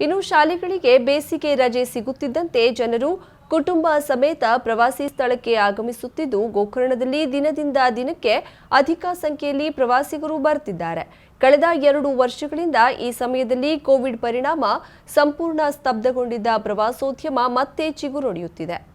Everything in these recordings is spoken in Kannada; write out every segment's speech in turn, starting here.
ಇನ್ನು ಶಾಲೆಗಳಿಗೆ ಬೇಸಿಗೆ ರಜೆ ಸಿಗುತ್ತಿದ್ದಂತೆ ಜನರು ಕುಟುಂಬ ಸಮೇತ ಪ್ರವಾಸಿ ಸ್ಥಳಕ್ಕೆ ಆಗಮಿಸುತ್ತಿದ್ದು, ಗೋಕರ್ಣದಲ್ಲಿ ದಿನದಿಂದ ದಿನಕ್ಕೆ ಅಧಿಕ ಸಂಖ್ಯೆಯಲ್ಲಿ ಪ್ರವಾಸಿಗರು ಬರ್ತಿದ್ದಾರೆ. ಕಳೆದ ಎರಡು ವರ್ಷಗಳಿಂದ ಈ ಸಮಯದಲ್ಲಿ ಕೋವಿಡ್ ಪರಿಣಾಮ ಸಂಪೂರ್ಣ ಸ್ತಬ್ಧಗೊಂಡಿದ್ದ ಪ್ರವಾಸೋದ್ಯಮ ಮತ್ತೆ ಚಿಗುರೊಡೆಯುತ್ತಿದೆ.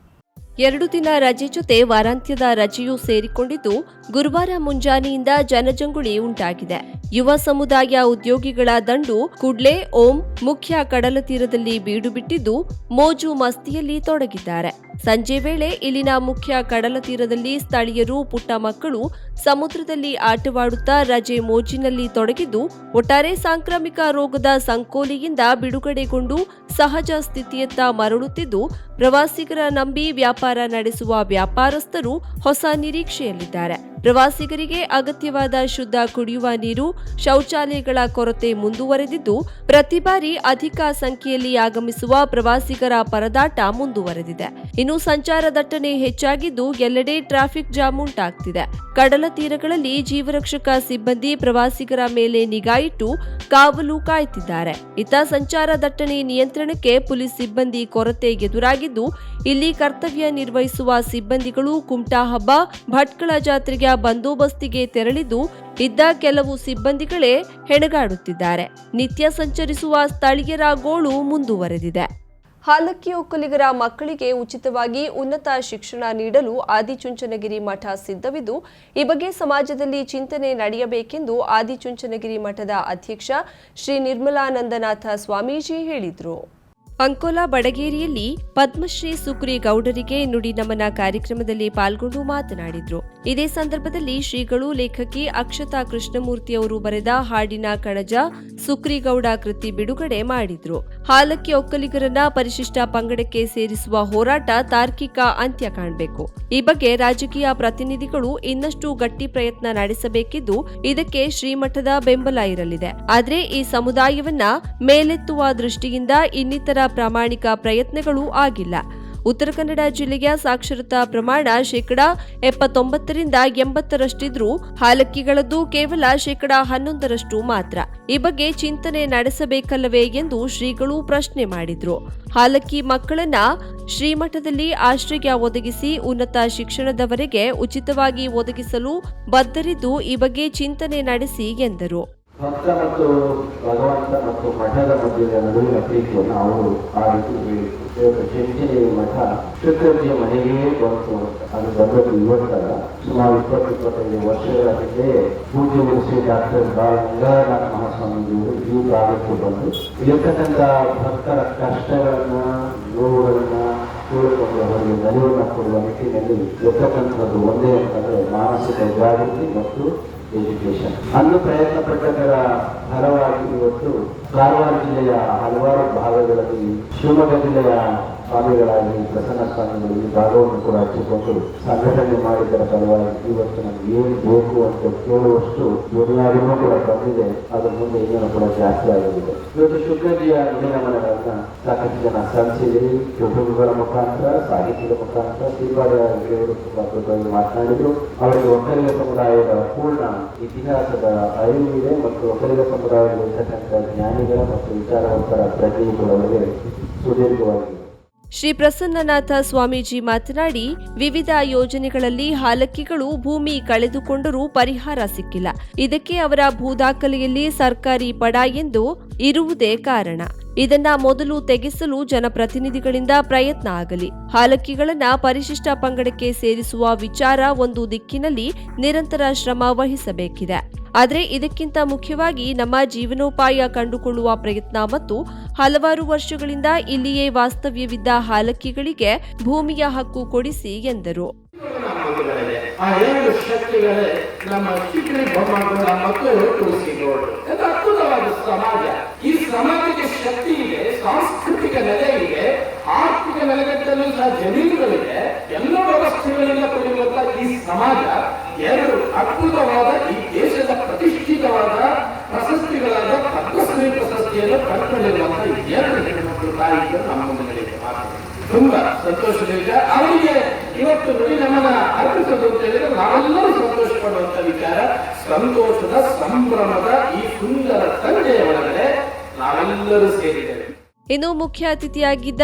ಎರಡು ದಿನ ರಜೆ ಜೊತೆ ವಾರಾಂತ್ಯದ ರಜೆಯೂ ಸೇರಿಕೊಂಡಿದ್ದು ಗುರುವಾರ ಮುಂಜಾನೆಯಿಂದ ಜನಜಂಗುಳಿ ಉಂಟಾಗಿದೆ. ಯುವ ಸಮುದಾಯ ಉದ್ಯೋಗಿಗಳ ದಂಡು ಕುಡ್ಲೆ ಓಂ ಮುಖ್ಯ ಕಡಲ ತೀರದಲ್ಲಿ ಬೀಡು ಬಿಟ್ಟಿದ್ದು ಮೋಜು ಮಸ್ತಿಯಲ್ಲಿ ತೊಡಗಿದ್ದಾರೆ. ಸಂಜೆ ವೇಳೆ ಇಲ್ಲಿನ ಮುಖ್ಯ ಕಡಲ ತೀರದಲ್ಲಿ ಸ್ಥಳೀಯರು ಪುಟ್ಟ ಮಕ್ಕಳು ಸಮುದ್ರದಲ್ಲಿ ಆಟವಾಡುತ್ತಾ ರಜೆ ಮೋಜಿನಲ್ಲಿ ತೊಡಗಿದ್ದು ಒಟ್ಟಾರೆ ಸಾಂಕ್ರಾಮಿಕ ರೋಗದ ಸಂಕೋಲಿಯಿಂದ ಬಿಡುಗಡೆಗೊಂಡು ಸಹಜ ಸ್ಥಿತಿಯತ್ತ ಮರಳುತ್ತಿದ್ದು ಪ್ರವಾಸಿಗರ ನಂಬಿ ವ್ಯಾಪಾರ ನಡೆಸುವ ವ್ಯಾಪಾರಸ್ಥರು ಹೊಸ ನಿರೀಕ್ಷೆಯಲ್ಲಿದ್ದಾರೆ. ಪ್ರವಾಸಿಗರಿಗೆ ಅಗತ್ಯವಾದ ಶುದ್ಧ ಕುಡಿಯುವ ನೀರು, ಶೌಚಾಲಯಗಳ ಕೊರತೆ ಮುಂದುವರೆದಿದ್ದು, ಪ್ರತಿ ಬಾರಿ ಅಧಿಕ ಸಂಖ್ಯೆಯಲ್ಲಿ ಆಗಮಿಸುವ ಪ್ರವಾಸಿಗರ ಪರದಾಟ ಮುಂದುವರೆದಿದೆ. ಇನ್ನು ಸಂಚಾರ ದಟ್ಟಣೆ ಹೆಚ್ಚಾಗಿದ್ದು, ಎಲ್ಲೆಡೆ ಟ್ರಾಫಿಕ್ ಜಾಮ್ ಉಂಟಾಗ್ತಿದೆ. ಕಡಲ ತೀರಗಳಲ್ಲಿ ಜೀವರಕ್ಷಕ ಸಿಬ್ಬಂದಿ ಪ್ರವಾಸಿಗರ ಮೇಲೆ ನಿಗಾ ಇಟ್ಟು ಕಾವಲು ಕಾಯುತ್ತಿದ್ದಾರೆ ಇತ್ತ ಸಂಚಾರ ದಟ್ಟಣೆ ನಿಯಂತ್ರಣಕ್ಕೆ ಪೊಲೀಸ್ ಸಿಬ್ಬಂದಿ ಕೊರತೆ ಎದುರಾಗಿದ್ದು, ಇಲ್ಲಿ ಕರ್ತವ್ಯ ನಿರ್ವಹಿಸುವ ಸಿಬ್ಬಂದಿಗಳು ಕುಮಟಾ ಹಬ್ಬ, ಭಟ್ಕಳ ಜಾತ್ರೆಯ ಬಂದೋಬಸ್ತಿಗೆ ತೆರಳಿದ್ದು, ಇದ್ದ ಕೆಲವು ಸಿಬ್ಬಂದಿಗಳೇ ಹೆಣಗಾಡುತ್ತಿದ್ದಾರೆ. ನಿತ್ಯ ಸಂಚರಿಸುವ ಸ್ಥಳೀಯರ ಗೋಳು ಮುಂದುವರೆದಿದೆ. ಹಾಲಕ್ಕಿ ಒಕ್ಕಲಿಗರ ಮಕ್ಕಳಿಗೆ ಉಚಿತವಾಗಿ ಉನ್ನತ ಶಿಕ್ಷಣ ನೀಡಲು ಆದಿಚುಂಚನಗಿರಿ ಮಠ ಸಿದ್ಧವಿದ್ದು, ಈ ಬಗ್ಗೆ ಸಮಾಜದಲ್ಲಿ ಚಿಂತನೆ ನಡೆಯಬೇಕೆಂದು ಆದಿಚುಂಚನಗಿರಿ ಮಠದ ಅಧ್ಯಕ್ಷ ಶ್ರೀ ನಿರ್ಮಲಾನಂದನಾಥ ಸ್ವಾಮೀಜಿ ಹೇಳಿದರು. ಅಂಕೋಲಾ ಬಡಗೇರಿಯಲ್ಲಿ ಪದ್ಮಶ್ರೀ ಸುಕ್ರಿ ಗೌಡರಿಗೆ ನುಡಿ ನಮನ ಕಾರ್ಯಕ್ರಮದಲ್ಲಿ ಪಾಲ್ಗೊಂಡು ಮಾತನಾಡಿದ್ರು. ಇದೇ ಸಂದರ್ಭದಲ್ಲಿ ಶ್ರೀಗಳು ಲೇಖಕಿ ಅಕ್ಷತಾ ಕೃಷ್ಣಮೂರ್ತಿ ಅವರು ಬರೆದ ಹಾಡಿನ ಕಣಜ ಸುಕ್ರಿಗೌಡ ಕೃತಿ ಬಿಡುಗಡೆ ಮಾಡಿದ್ರು. ಹಾಲಕ್ಕಿ ಒಕ್ಕಲಿಗರನ್ನ ಪರಿಶಿಷ್ಟ ಪಂಗಡಕ್ಕೆ ಸೇರಿಸುವ ಹೋರಾಟ ತಾರ್ಕಿಕ ಅಂತ್ಯ ಕಾಣಬೇಕು. ಈ ಬಗ್ಗೆ ರಾಜಕೀಯ ಪ್ರತಿನಿಧಿಗಳು ಇನ್ನಷ್ಟು ಗಟ್ಟಿ ಪ್ರಯತ್ನ ನಡೆಸಬೇಕಿದ್ದು ಇದಕ್ಕೆ ಶ್ರೀಮಠದ ಬೆಂಬಲ ಇರಲಿದೆ. ಆದರೆ ಈ ಸಮುದಾಯವನ್ನ ಮೇಲೆತ್ತುವ ದೃಷ್ಟಿಯಿಂದ ಇನ್ನಿತರ ಪ್ರಾಮಾಣಿಕ ಪ್ರಯತ್ನಗಳು ಆಗಿಲ್ಲ. ಉತ್ತರ ಕನ್ನಡ ಜಿಲ್ಲೆಯ ಸಾಕ್ಷರತಾ ಪ್ರಮಾಣ ಶೇಕಡಾ ಎಪ್ಪತ್ತೊಂಬತ್ತರಿಂದ ಎಂಬತ್ತರಷ್ಟಿದ್ರೂ ಹಾಲಕ್ಕಿಗಳದ್ದು ಕೇವಲ ಶೇಕಡಾ ಹನ್ನೊಂದರಷ್ಟು ಮಾತ್ರ. ಈ ಬಗ್ಗೆ ಚಿಂತನೆ ನಡೆಸಬೇಕಲ್ಲವೇ ಎಂದು ಶ್ರೀಗಳು ಪ್ರಶ್ನೆ ಮಾಡಿದ್ರು. ಹಾಲಕ್ಕಿ ಮಕ್ಕಳನ್ನ ಶ್ರೀಮಠದಲ್ಲಿ ಆಶ್ರಯ ಒದಗಿಸಿ ಉನ್ನತ ಶಿಕ್ಷಣದವರೆಗೆ ಉಚಿತವಾಗಿ ಒದಗಿಸಲು ಬದ್ಧರಿದ್ದು ಈ ಬಗ್ಗೆ ಚಿಂತನೆ ನಡೆಸಿ ಎಂದರು. ಭಕ್ತ ಮತ್ತು ಭಗವಂತ ಮತ್ತು ಮಠದ ಮಧ್ಯದ ನಡುವಿನ ಪ್ರೀತಿಯನ್ನು ಅವರು ಆ ರೀತಿ ಹೇಳಿದ್ರು ಚೆಂಚಿನ ಮಠ ಶುಕ್ರಜಿಯ ಮನೆಗೆ ಬಂತು ಅದು ಬಂದದ್ದು ಇವತ್ತಲ್ಲ ಸುಮಾರು ಇಪ್ಪತ್ತು, ಇಪ್ಪತ್ತೈದು ವರ್ಷಗಳ ಹಿಂದೆ ಪೂಜ್ಯ ಶ್ರೀ ಡಾಕ್ಟರ್ ಗಂಗಾಧರನಾಥ ಮಹಾಸ್ವಾಮೀಜಿಯವರು ಈ ಭಾಗಕ್ಕೆ ಬಂದು ಇರತಕ್ಕಂಥ ಭಕ್ತರ ಕಷ್ಟಗಳನ್ನ, ನೋವುಗಳನ್ನ ಕೇಳಿಕೊಂಡು ಅವರಿಗೆ ಕೊಡುವ ನಿಟ್ಟಿನಲ್ಲಿ ಇರತಕ್ಕಂಥದ್ದು ಒಂದೇ ಅಂತಂದ್ರೆ ಮಾನಸಿಕ ಜಾಗೃತಿ ಮತ್ತು ಎಜುಕೇಶನ್ ಅನ್ನು ಪ್ರಯತ್ನ ಪಟ್ಟದರ ಫಲವಾಗಿ ಇವತ್ತು ಕಾರವಾರ ಜಿಲ್ಲೆಯ ಹಲವಾರು ಭಾಗಗಳಲ್ಲಿ ಶಿವಮೊಗ್ಗ ಜಿಲ್ಲೆಯ ಸ್ವಾಮಿಗಳಾಗಿ ಪ್ರಸನ್ನ ಸ್ವಾಮಿಗಳು ಈ ಭಾಗವನ್ನು ಕೂಡ ಹಚ್ಚಿಕೊಂಡು ಸಂಘಟನೆ ಮಾಡಿದ್ದರ ಸಲುವಾಗಿ ಇವತ್ತು ನಮ್ಗೆ ಏನು ಬೇಕು ಅಂತ ಕೇಳುವಷ್ಟು ದುನಿಯಾಗೂ ಕೂಡ ಬಂದಿದೆ. ಅದರ ಮುಂದೆ ಇನ್ನೂ ಕೂಡ ಜಾಸ್ತಿ ಆಗಿದೆ ಇವತ್ತು ಶುಕ್ರಜಿಯ ನಿಯಮನಗಳನ್ನ ಸಾಕಷ್ಟು ಜನ ಸಂಸ್ಥೆಯಲ್ಲಿ ಕುಟುಂಬಗಳ ಮುಖಾಂತರ, ಸಾಹಿತ್ಯದ ಮುಖಾಂತರ ಶ್ರೀಪಾದ ದೇವರು ತುಂಬಾ ದೊಡ್ಡದಾಗಿ ಮಾತನಾಡಿದ್ರು. ಅವರಿಗೆ ಒಕ್ಕಲಿಗ ಸಮುದಾಯದ ಪೂರ್ಣ ಇತಿಹಾಸದ ಅರಿವು ಇದೆ ಮತ್ತು ಒಕ್ಕಲಿಗ ಸಮುದಾಯದಲ್ಲಿರ್ತಕ್ಕಂಥ ಜ್ಞಾನಿಗಳ ಮತ್ತು ವಿಚಾರವಂತರ ಪ್ರಜ್ಞೆಗಳು ಅವರಿಗೆ ಸುದೀರ್ಘವಾಗಿದೆ ಶ್ರೀ ಪ್ರಸನ್ನನಾಥ ಸ್ವಾಮೀಜಿ ಮಾತನಾಡಿ, ವಿವಿಧ ಯೋಜನೆಗಳಲ್ಲಿ ಹಾಲಕ್ಕಿಗಳು ಭೂಮಿ ಕಳೆದುಕೊಂಡರೂ ಪರಿಹಾರ ಸಿಕ್ಕಿಲ್ಲ. ಇದಕ್ಕೆ ಅವರ ಭೂದಾಖಲೆಯಲ್ಲಿ ಸರ್ಕಾರಿ ಪಡ ಎಂದು ಇರುವುದೇ ಕಾರಣ. ಇದನ್ನ ಮೊದಲು ತೆಗೆಸಲು ಜನಪ್ರತಿನಿಧಿಗಳಿಂದ ಪ್ರಯತ್ನ ಆಗಲಿ. ಹಾಲಕ್ಕಿಗಳನ್ನ ಪರಿಶಿಷ್ಟ ಪಂಗಡಕ್ಕೆ ಸೇರಿಸುವ ವಿಚಾರ ಒಂದು ದಿಕ್ಕಿನಲ್ಲಿ ನಿರಂತರ ಶ್ರಮ ವಹಿಸಬೇಕಿದೆ. ಆದರೆ ಇದಕ್ಕಿಂತ ಮುಖ್ಯವಾಗಿ ನಮ್ಮ ಜೀವನೋಪಾಯ ಕಂಡುಕೊಳ್ಳುವ ಪ್ರಯತ್ನ ಮತ್ತು ಹಲವಾರು ವರ್ಷಗಳಿಂದ ಇಲ್ಲಿಯೇ ವಾಸ್ತವ್ಯವಿದ್ದ ಹಾಲಕ್ಕಿಗಳಿಗೆ ಭೂಮಿಯ ಹಕ್ಕು ಕೊಡಿಸಿ ಎಂದರು. ಸಾಂಸ್ಕೃತಿಕ ಆರ್ಥಿಕ ನೆಲೆಗಟ್ಟಲು ಸಹ ಜಮೀನುಗಳಿದೆ. ಎಲ್ಲ ವ್ಯವಸ್ಥೆಗಳಿಂದ ಕೂಡಿರುವಂತಹ ಈ ಸಮಾಜ ಎರಡು ಅದ್ಭುತವಾದ ಈ ಪದ್ಮಶ್ರೀ ಪ್ರಶಸ್ತಿಯನ್ನು ಪಡ್ಕೊಂಡಿರುವಂತಹ ಎರಡು ಹೆಣ್ಣುಮಕ್ಕಳು ತಾಯಿಗಳು ನಮ್ಮ. ತುಂಬಾ ಸಂತೋಷದಿಂದ ಅವರಿಗೆ ಇವತ್ತು ನುಡಿ ನಮನ ಅರ್ಪಿಸೋದು ಅಂತ ಹೇಳಿದ್ರೆ ನಾವೆಲ್ಲರೂ ಸಂತೋಷ ಪಡುವಂತ ವಿಚಾರ ಸಂತೋಷದ ಸಂಭ್ರಮದ ಈ ಸುಂದರ ಸಂಜೆಯ ಒಳಗಡೆ ನಾವೆಲ್ಲರೂ ಸೇರಿದ್ದೇವೆ ಇನ್ನು ಮುಖ್ಯ ಅತಿಥಿಯಾಗಿದ್ದ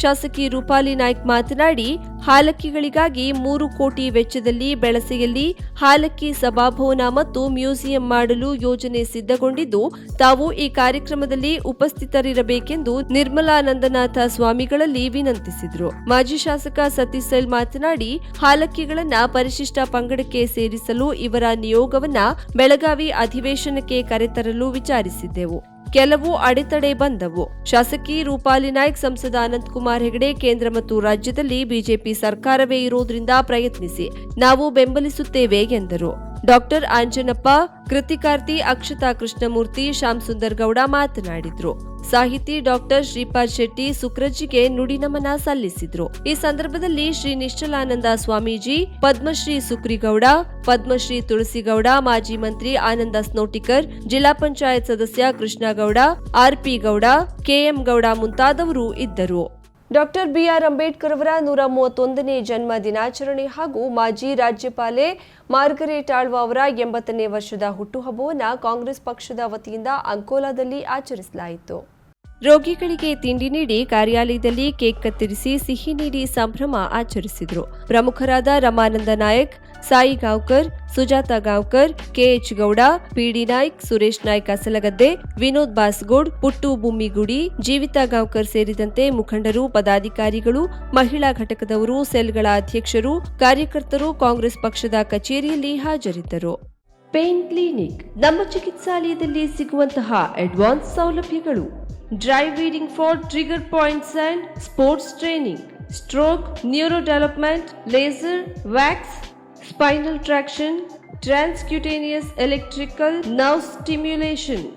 ಶಾಸಕಿ ರೂಪಾಲಿ ನಾಯ್ಕ್ ಮಾತನಾಡಿ, ಹಾಲಕ್ಕಿಗಳಿಗಾಗಿ ಮೂರು ಕೋಟಿ ವೆಚ್ಚದಲ್ಲಿ ಬೆಳಸೆಯಲ್ಲಿ ಹಾಲಕ್ಕಿ ಸಭಾಭವನ ಮತ್ತು ಮ್ಯೂಸಿಯಂ ಮಾಡಲು ಯೋಜನೆ ಸಿದ್ಧಗೊಂಡಿದ್ದು, ತಾವು ಈ ಕಾರ್ಯಕ್ರಮದಲ್ಲಿ ಉಪಸ್ಥಿತರಿರಬೇಕೆಂದು ನಿರ್ಮಲಾನಂದನಾಥ ಸ್ವಾಮಿಗಳಲ್ಲಿ ವಿನಂತಿಸಿದರು. ಮಾಜಿ ಶಾಸಕ ಸತೀಶ್ ಸೈಲ್ ಮಾತನಾಡಿ, ಹಾಲಕ್ಕಿಗಳನ್ನು ಪರಿಶಿಷ್ಟ ಪಂಗಡಕ್ಕೆ ಸೇರಿಸಲು ಇವರ ನಿಯೋಗವನ್ನ ಬೆಳಗಾವಿ ಅಧಿವೇಶನಕ್ಕೆ ಕರೆತರಲು ವಿಚಾರಿಸಿದ್ದೆವು. ಕೆಲವು ಅಡೆತಡೆ ಬಂದವು. ಶಾಸಕಿ ರೂಪಾಲಿ ನಾಯ್ಕ್, ಸಂಸದ ಅನಂತಕುಮಾರ್ ಹೆಗಡೆ, ಕೇಂದ್ರ ಮತ್ತು ರಾಜ್ಯದಲ್ಲಿ ಬಿಜೆಪಿ ಸರ್ಕಾರವೇ ಇರುವುದರಿಂದ ಪ್ರಯತ್ನಿಸಿ, ನಾವು ಬೆಂಬಲಿಸುತ್ತೇವೆ ಎಂದರು. ಡಾಕ್ಟರ್ ಆಂಜನಪ್ಪ, ಕೃತಿಕಾರ್ತಿ ಅಕ್ಷತಾ ಕೃಷ್ಣಮೂರ್ತಿ ಶ್ಯಾಮ್ ಗೌಡ ಮಾತನಾಡಿದ್ರು. ಸಾಹಿತಿ ಡಾಕ್ಟರ್ ಶ್ರೀಪಾದ್ ಶೆಟ್ಟಿ ನುಡಿ ನಮನ ಸಲ್ಲಿಸಿದ್ರು. ಈ ಸಂದರ್ಭದಲ್ಲಿ ಶ್ರೀ ನಿಶ್ಚಲಾನಂದ ಸ್ವಾಮೀಜಿ, ಪದ್ಮಶ್ರೀ ಸುಕ್ರಿಗೌಡ, ಪದ್ಮಶ್ರೀ ತುಳಸಿಗೌಡ, ಮಾಜಿ ಮಂತ್ರಿ ಆನಂದ ಸ್ನೋಟಿಕರ್, ಜಿಲ್ಲಾ ಪಂಚಾಯತ್ ಸದಸ್ಯ ಕೃಷ್ಣಗೌಡ ಆರ್ಪಿ ಗೌಡ ಕೆಎಂ ಗೌಡ ಮುಂತಾದವರು ಇದ್ದರು. ಡಾಕ್ಟರ್ ಬಿಆರ್ ಅಂಬೇಡ್ಕರ್ ಅವರ ನೂರ ಮೂವತ್ತೊಂದನೇ ಜನ್ಮ ದಿನಾಚರಣೆ ಹಾಗೂ ಮಾಜಿ ರಾಜ್ಯಪಾಲೆ ಮಾರ್ಗರೇಟ್ ಆಳ್ವ ಅವರ ಎಂಬತ್ತನೇ ವರ್ಷದ ಹುಟ್ಟುಹಬ್ಬವನ್ನು ಕಾಂಗ್ರೆಸ್ ಪಕ್ಷದ ವತಿಯಿಂದ ಅಂಕೋಲಾದಲ್ಲಿ ಆಚರಿಸಲಾಯಿತು. ರೋಗಿಗಳಿಗೆ ತಿಂಡಿ ನೀಡಿ ಕಾರ್ಯಾಲಯದಲ್ಲಿ ಕೇಕ್ ಕತ್ತರಿಸಿ ಸಿಹಿ ನೀಡಿ ಸಂಭ್ರಮ ಆಚರಿಸಿದರು. ಪ್ರಮುಖರಾದ ರಮಾನಂದ ನಾಯಕ್, ಸಾಯಿ ಗಾವ್ಕರ್, ಸುಜಾತ ಗಾವ್ಕರ್, ಕೆಎಚ್ ಗೌಡ, ಪಿಡಿ ನಾಯ್ಕ್, ಸುರೇಶ್ ನಾಯ್ಕ್ ಅಸಲಗದ್ದೆ ವಿನೋದ್ ಬಾಸ್ಗೋಡ್, ಪುಟ್ಟು ಭೂಮಿಗುಡಿ ಜೀವಿತಾ ಗಾವ್ಕರ್ ಸೇರಿದಂತೆ ಮುಖಂಡರು, ಪದಾಧಿಕಾರಿಗಳು, ಮಹಿಳಾ ಘಟಕದವರು, ಸೆಲ್ಗಳ ಅಧ್ಯಕ್ಷರು, ಕಾರ್ಯಕರ್ತರು, ಕಾಂಗ್ರೆಸ್ ಪಕ್ಷದ ಕಚೇರಿಯಲ್ಲಿ ಹಾಜರಿದ್ದರು. Pain clinic. ನಮ್ಮ ಚಿಕಿತ್ಸಾಲಯದಲ್ಲಿ ಸಿಗುವಂತಹ ಅಡ್ವಾನ್ಸ್ ಸೌಲಭ್ಯಗಳು. dry reading for trigger points and sports training, stroke, neurodevelopment, laser, wax, spinal traction, transcutaneous electrical nerve stimulation